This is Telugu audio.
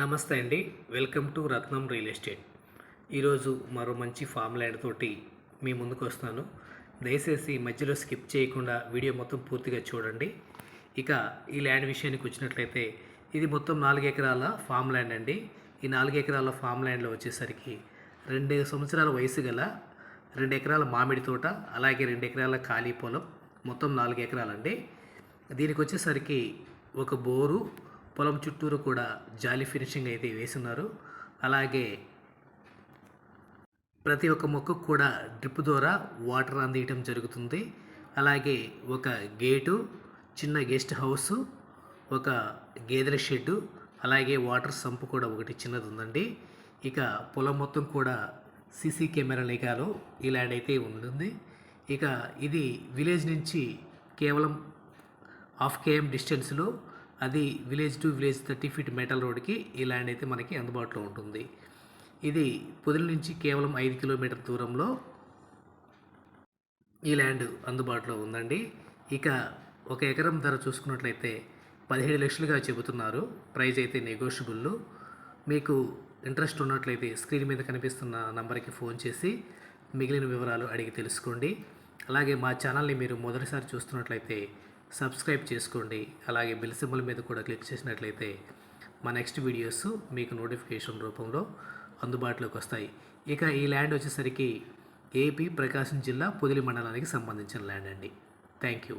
నమస్తే అండి. Welcome to Ratnam real estate. ఈరోజు మరో మంచి ఫామ్ ల్యాండ్ తోటి మీ ముందుకు వస్తున్నాను దయచేసి మధ్యలో స్కిప్ చేయకుండా వీడియో మొత్తం పూర్తిగా చూడండి. ఇక ఈ ల్యాండ్ విషయానికి వచ్చినట్లయితే ఇది మొత్తం నాలుగు ఎకరాల ఫామ్ ల్యాండ్ అండి. ఈ నాలుగు ఎకరాల ఫామ్ ల్యాండ్లో వచ్చేసరికి రెండు సంవత్సరాల వయసు గల రెండు ఎకరాల మామిడి తోట అలాగే రెండు ఎకరాల ఖాళీ పొలం మొత్తం నాలుగు ఎకరాలండి. దీనికి వచ్చేసరికి ఒక బోరు పొలం చుట్టూరు కూడా జాలి ఫినిషింగ్ అయితే వేస్తున్నారు అలాగే ప్రతి ఒక్క మొక్కకు కూడా డ్రిప్ ద్వారా వాటర్ అందియటం జరుగుతుంది. అలాగే ఒక గేటు చిన్న గెస్ట్ హౌస్ ఒక గేదెల షెడ్డు అలాగే వాటర్ సంపు కూడా ఒకటి చిన్నది ఉందండి ఇక పొలం మొత్తం కూడా సీసీ కెమెరా నిఘాలో ఈ ల్యాండ్ అయితే ఉంటుంది. ఇక ఇది విలేజ్ నుంచి కేవలం హాఫ్ కేఎం డిస్టెన్స్లో అది village to village thirty feet metal రోడ్కి ఈ ల్యాండ్ అయితే మనకి అందుబాటులో ఉంటుంది. ఇది పొదిల నుంచి కేవలం ఐదు కిలోమీటర్ దూరంలో ఈ ల్యాండ్ అందుబాటులో ఉందండి. ఇక ఒక ఎకరం ధర చూసుకున్నట్లయితే పదిహేడు లక్షలుగా చెబుతున్నారు. ప్రైజ్ అయితే నెగోషియబుల్ మీకు ఇంట్రెస్ట్ ఉన్నట్లయితే స్క్రీన్ మీద కనిపిస్తున్న నంబర్కి ఫోన్ చేసి మిగిలిన వివరాలు అడిగి తెలుసుకోండి. అలాగే మా ఛానల్ని మీరు మొదటిసారి చూస్తున్నట్లయితే సబ్స్క్రైబ్ చేసుకోండి. అలాగే బెల్ సింబల్ మీద కూడా క్లిక్ చేసినట్లయితే మా నెక్స్ట్ వీడియోస్ మీకు నోటిఫికేషన్ రూపంలో అందుబాటులోకి వస్తాయి. ఇక ఈ ల్యాండ్ వచ్చేసరికి ఏపీ ప్రకాశం జిల్లా పొదిలి మండలానికి సంబంధించిన ల్యాండ్ అండి. Thank you.